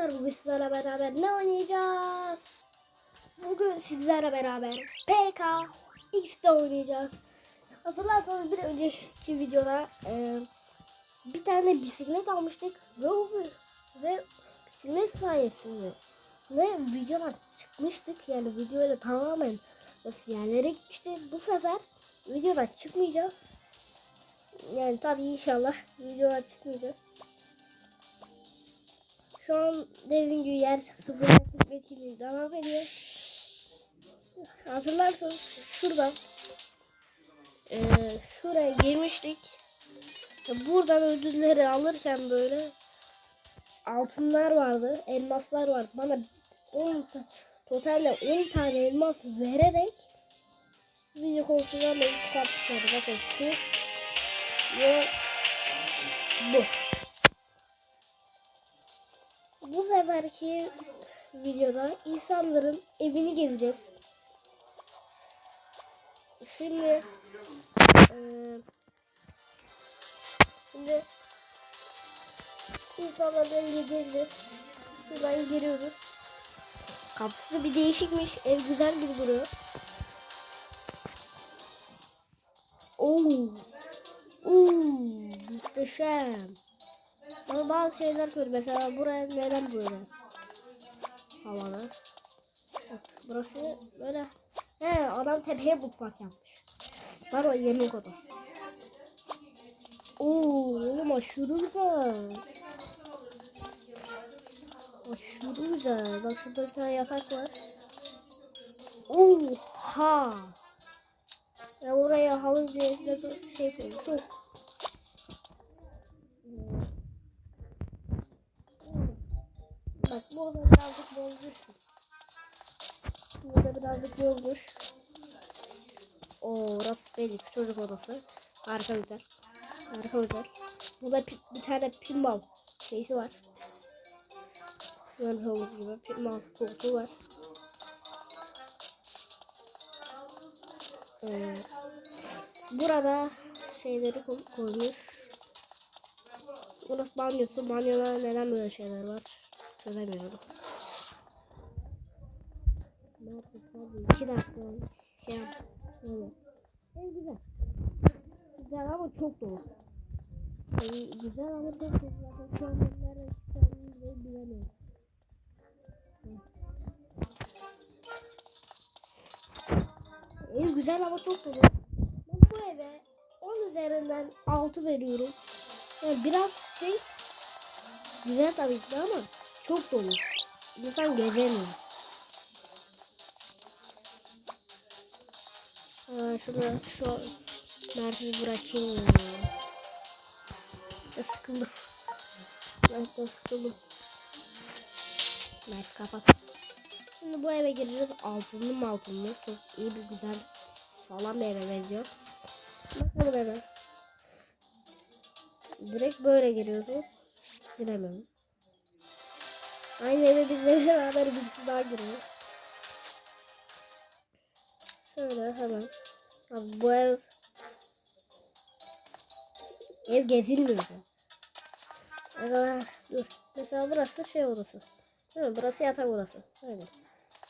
arkadaşlar bugün sizlerle beraber ne oynayacağız? Bugün sizlerle beraber PK X'de oynayacağız. Hatırlarsanız bir önceki videoda e, bir tane bisiklet almıştık ve o ve bisiklet sayesinde ve videolar çıkmıştık yani videoyla tamamen nasıl yerlere gitmişti. Bu sefer videolar çıkmayacak. Yani tabii inşallah videolar çıkmayacak. Şu an dediğim gibi yer sıfır hikmetiyle devam ediyor. Hatırlarsanız şuradan eee şuraya girmiştik. Buradan ödülleri alırken böyle altınlar vardı, elmaslar vardı. Bana 10 ta- totalde 10 tane elmas vererek video konsollarla çıkartmışlar. Bakın şu ve bu. Bu seferki videoda insanların evini gezeceğiz. Şimdi şimdi insanların evini gezeceğiz. Şuradan giriyoruz. Kapısı bir değişikmiş. Ev güzel gibi duruyor. Oo. Oo, muhteşem. Ama bazı şeyler koyuyor. Mesela buraya neden böyle? Havada. Bak, burası böyle. He adam tepeye mutfak yapmış. Var o yemek oda. Oo oğlum aşırı güzel. Aşırı güzel. Bak şurada bir tane yatak var. Oha. Ya oraya halı diye şey koymuş. Bak burada birazcık bozmuşsun. Burada birazcık bozmuş. Oo, ki çocuk odası. Harika güzel. Harika güzel. Burada bir tane pinball şeysi var. Görmüş olduğunuz gibi pinball koltuğu var. Ee, burada şeyleri koy- koymuş. Burası banyosu. Banyoda neden böyle şeyler var? Çözemiyorum. Ne yapayım. İki dakika şey yap. Evet. En güzel. Güzel ama çok dolu. Yani güzel ama çok dolu. Zaten şu an çıkacağını bile bilemiyorum. Ev güzel ama çok dolu. Ben bu eve 10 üzerinden 6 veriyorum. Yani biraz şey güzel tabii ki ama çok dolu. İnsan gezemiyor. Aa, şurada şu merkezi bırakayım ya. Sıkıldım. Ben de sıkıldım. Mert kapat. Şimdi bu eve gireceğiz. Altınlı mı altınlı. Çok iyi bir güzel sağlam bir eve benziyor. Bakalım hemen. Direkt böyle giriyordu. Giremem. Aynı eve bizle beraber birisi daha giriyor. Şöyle hemen. Abi bu ev ev gezilmiyor. Mesela dur. Mesela burası şey odası. Değil mi? Burası yatak odası. Aynen.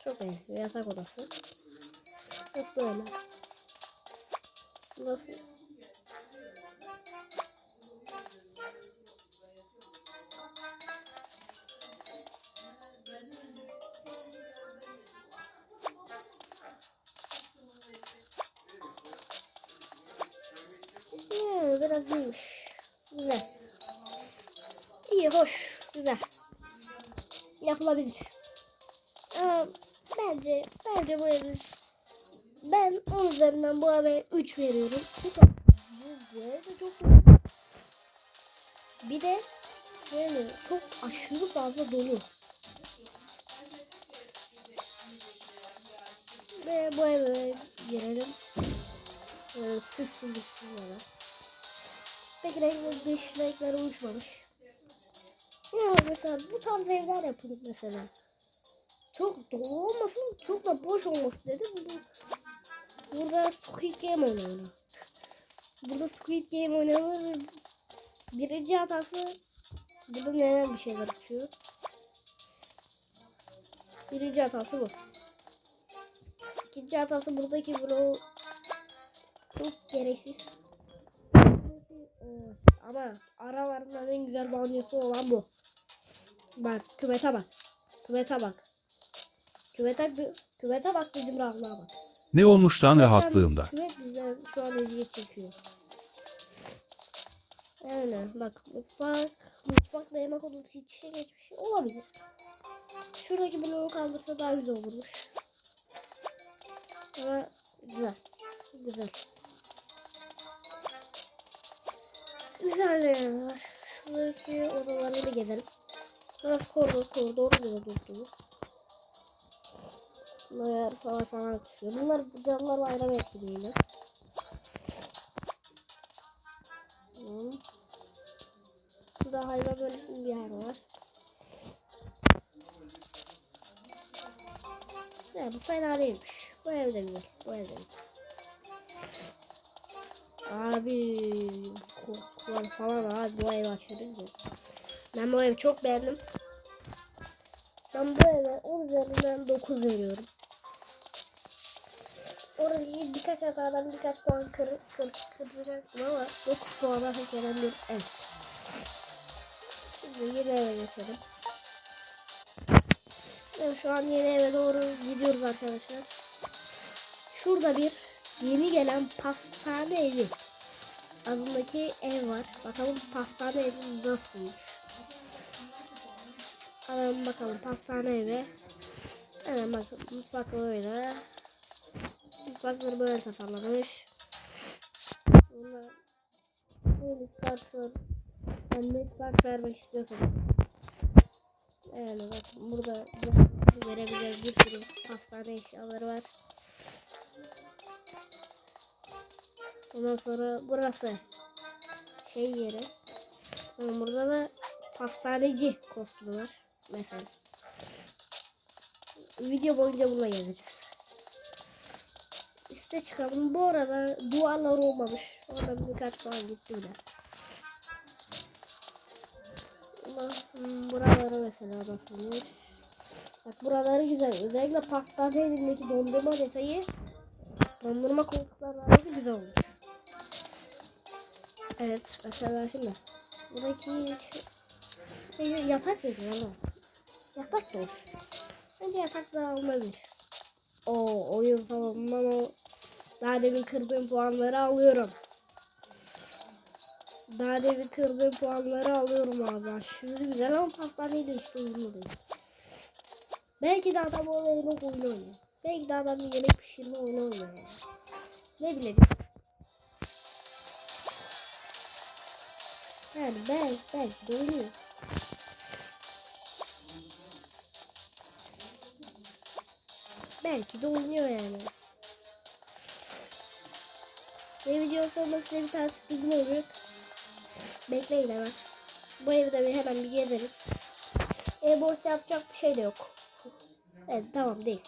Çok benziyor yatak odası. Burası böyle. Burası Hmm, biraz iyiymiş. Güzel. İyi, hoş, güzel. Yapılabilir. Ama bence, bence bu evi ben 10 üzerinden bu eve 3 veriyorum. Bu çok, de çok güzel. Bir de yani çok aşırı fazla dolu. Ve bu eve girelim. Ee, süslü süslü böyle. Peki renkler dış renkler uyuşmamış. Ya mesela bu tarz evler yapılır mesela. Çok dolu olmasın, çok da boş olmasın dedi. Burada, burada Squid Game oynanır. Burada Squid Game oynanır. Birinci hatası burada neden bir şeyler açıyor. Birinci hatası bu. İkinci hatası buradaki bloğu çok gereksiz. Ama aralarından en güzel banyosu olan bu. Bak küvete bak. Küvete bak. Küvete, küvete bak bizim rahatlığa bak. Ne olmuş lan rahatlığımda? Küvet bize şu an eziyet çekiyor. Yani bak mutfak, mutfakla yemek odası iç içe geçmiş olabilir. Şuradaki bloğu kaldırsa daha güzel olurmuş. Ama güzel. Güzel. Güzel yani var. Şuradaki odaları bir gezelim. Burası koridor, koridor koridor. Bunlar falan falan çıkıyor. Bunlar canlılar bayram etkili yine. Hmm. Burada hayvan bölümü bir yer var. Ne bu fena değilmiş. Bu evde güzel. Bu evde güzel. Abi korkular falan abi bu ev açıyoruz. Ben bu evi çok beğendim. Ben bu eve 10 üzerinden 9 veriyorum. Oradaki birkaç hatadan birkaç puan kır, kır, kıracaktım ama 9 puana hak eden bir ev. Şimdi yeni eve geçelim. Evet, şu an yeni eve doğru gidiyoruz arkadaşlar. Şurada bir yeni gelen pastane evi adındaki ev var. Bakalım pastane evi nasılmış. Hemen bakalım pastane evi. Hemen bakın mutfak böyle. Mutfakları böyle tasarlamış. Bunlar mutfak şu ben mutfak vermek istiyorsanız. Yani bak burada verebileceğiniz bir sürü pastane eşyaları var. Ondan sonra burası şey yeri. Yani burada da pastaneci kostümü var mesela. Video boyunca bununla geliriz. Üste çıkalım. Bu arada duvarlar olmamış. Orada birkaç puan gitti bile. Ama hmm, buraları mesela nasılmış? Bak buraları güzel. Özellikle pastane elindeki dondurma detayı dondurma koltukları güzel olmuş. Evet mesela şimdi buradaki şu, şey, yatak veriyor ama yatak olur. Bence yatak da alınabilir. O oyun salonundan o daha demin kırdığım puanları alıyorum. Daha demin kırdığım puanları alıyorum abi. Aşırı güzel ama pastaneyle işte uyumlu değil. Belki de adam o oyunu oynuyor. Belki de adam yemek pişirme oyunu oynuyor. Ne bileceğim. Ben, belki de oynuyor. Belki de oynuyor yani. Ve video sonunda size bir tane sürprizim olacak. Bekleyin hemen. Bu evde bir hemen bir gezelim. Ev borsa yapacak bir şey de yok. Evet tamam değil.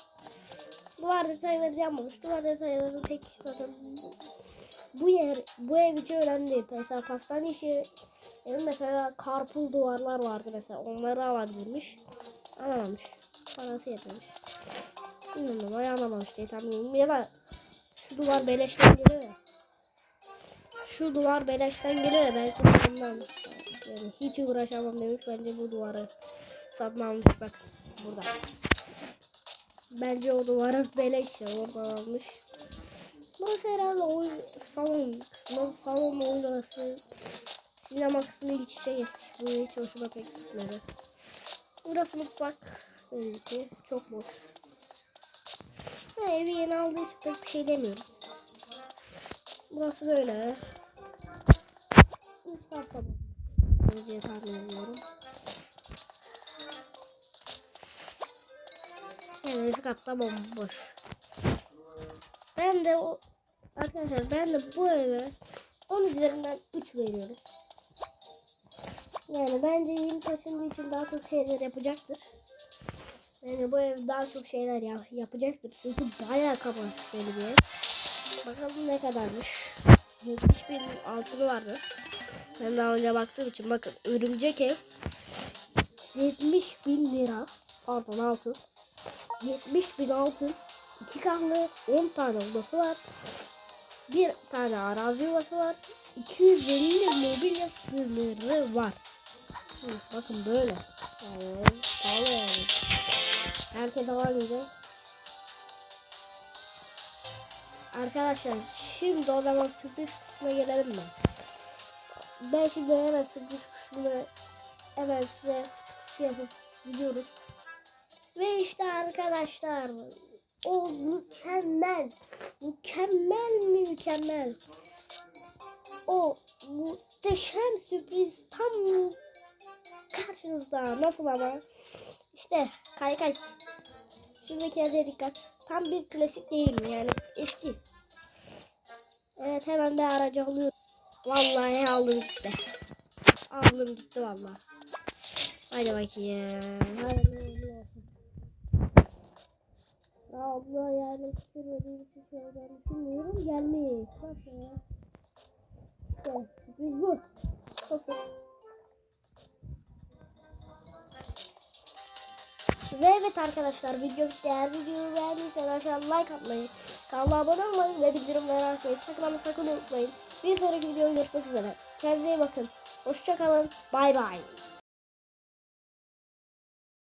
Duvar detayları yanmamış. Duvar detayları pek zaten bu yer bu ev için önemli. Mesela pastane işi evin mesela karpuz duvarlar vardı mesela onları alabilirmiş. Alamamış. Parası yetmemiş. Bilmiyorum ben anlamamış diye tahmin. Ya da şu duvar beleşten geliyor ya. Şu duvar beleşten geliyor ya belki ondan. Yani hiç uğraşamam demiş bence bu duvarı satın bak burada. Bence o duvarı beleş ya oradan almış. Burası herhalde oyun salon kısmı, salon oyun odası, sinema kısmı iç içe geçmiş. Bu hiç hoşuma pek gitmedi. Burası mutfak belli ki çok boş. Ha, evi yeni aldığı için pek bir şey demiyorum. Burası böyle. Üst katta diye tahmin ediyorum. Yani üst katta bomboş. Ben de o arkadaşlar ben de bu eve 10 üzerinden 3 veriyorum. Yani bence yeni taşındığı için daha çok şeyler yapacaktır. Yani bu ev daha çok şeyler ya yapacaktır. Çünkü bayağı kapasiteli bir ev. Bakalım ne kadarmış. 70 bin altını vardı. Ben daha önce baktığım için bakın örümcek ev 70 bin lira. Pardon altın. 70 bin altın, 2 kahve, 10 tane odası var. Bir tane arazi yuvası var. 250 mobilya sınırı var. Hı, bakın böyle. Yani, pahalı yani. Herkes alamayacak. Arkadaşlar şimdi o zaman sürpriz kısmına gelelim mi? Ben şimdi hemen sürpriz kısmını hemen size yapıp gidiyoruz. Ve işte arkadaşlar o mükemmel, mükemmel mükemmel. O muhteşem sürpriz tam karşınızda. Nasıl ama? İşte kay kay. Şuradaki yazıya dikkat. Tam bir klasik değil yani eski. Evet hemen de aracı alıyorum. Vallahi aldım gitti. Aldım gitti vallahi. Hadi bakayım. Hayırlı olsun. Ya abla yani küfür ödeyim bir şey ben bilmiyorum gelmiş. Nasıl ya? İşte sürpriz bu. Çok Ve evet arkadaşlar video bitti. Eğer videoyu beğendiyseniz aşağı like atmayı, kanala abone olmayı ve bildirimleri açmayı sakın sakın unutmayın. Bir sonraki videoda görüşmek üzere. Kendinize iyi bakın. Hoşçakalın. Bay bay.